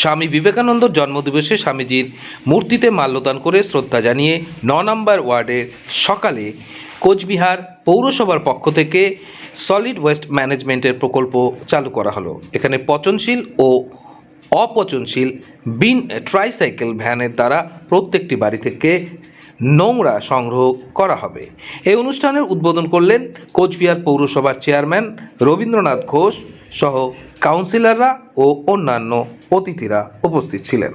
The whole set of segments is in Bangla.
স্বামী বিবেকানন্দর জন্মদিবসে স্বামীজির মূর্তিতে মাল্যদান করে শ্রদ্ধা জানিয়ে ন নম্বর ওয়ার্ডের সকালে কোচবিহার পৌরসভার পক্ষ থেকে সলিড ওয়েস্ট ম্যানেজমেন্টের প্রকল্প চালু করা হলো। এখানে পচনশীল ও অপচনশীল বিন ট্রাইসাইকেল ভ্যানের দ্বারা প্রত্যেকটি বাড়ি থেকে নোংরা সংগ্রহ করা হবে। এই অনুষ্ঠানের উদ্বোধন করলেন কোচবিহার পৌরসভার চেয়ারম্যান রবীন্দ্রনাথ ঘোষ সহ কাউন্সিলররা ও অন্যান্য অতিথিরা উপস্থিত ছিলেন।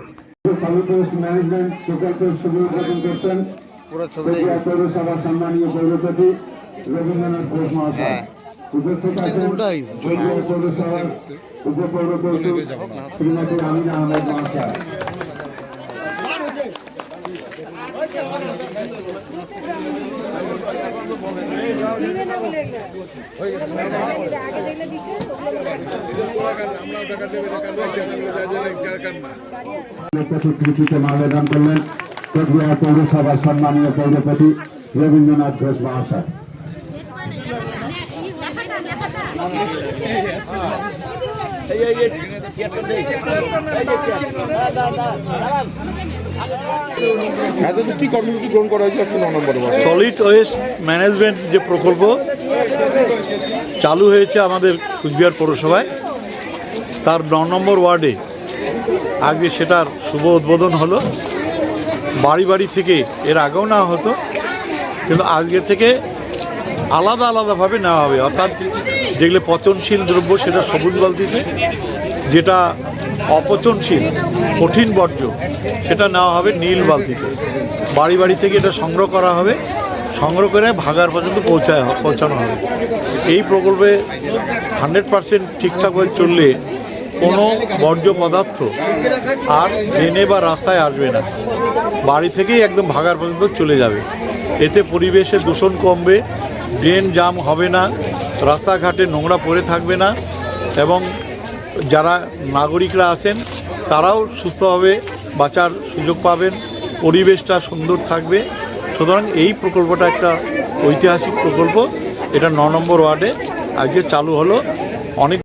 মাল্যদান করলেন কোচবিহার পৌরসভার সম্মানীয় পৌরপতি রবীন্দ্রনাথ ঘোষ মহাশয় এতদিন সলিড ওয়েস্ট ম্যানেজমেন্ট যে প্রকল্প চালু হয়েছে আমাদের কুচবিহার পৌরসভায়, তার ন নম্বর ওয়ার্ডে আজকে সেটার শুভ উদ্বোধন হলো। বাড়ি বাড়ি থেকে এর আগেও না হতো, কিন্তু আজকে থেকে আলাদা আলাদাভাবে নেওয়া হবে। অর্থাৎ যেগুলো পচনশীল দ্রব্য সেটা সবুজ বালতিতে যেটা অপচনশীল, কঠিন বর্জ্য, সেটা নেওয়া হবে নীল বালতিতে। বাড়ি বাড়ি থেকে এটা সংগ্রহ করা হবে, সংগ্রহ করে ভাগার পর্যন্ত পৌঁছায়, পৌঁছানো হবে। এই প্রকল্পে হান্ড্রেড পার্সেন্ট ঠিকঠাকভাবে চললে কোনো বর্জ্য পদার্থ আর ট্রেনে বা রাস্তায় আসবে না। বাড়ি থেকেই একদম ভাগার পর্যন্ত চলে যাবে। এতে পরিবেশে দূষণ কমবে, ড্রেন জাম হবে না, রাস্তাঘাটে নোংরা পড়ে থাকবে না এবং যারা নাগরিকরা আছেন, তারাও সুস্থভাবে বাঁচার সুযোগ পাবেন, পরিবেশটা সুন্দর থাকবে। সুতরাং এই প্রকল্পটা একটা ঐতিহাসিক প্রকল্প। এটা ন নম্বর ওয়ার্ডে আজকে চালু হলো। অনেক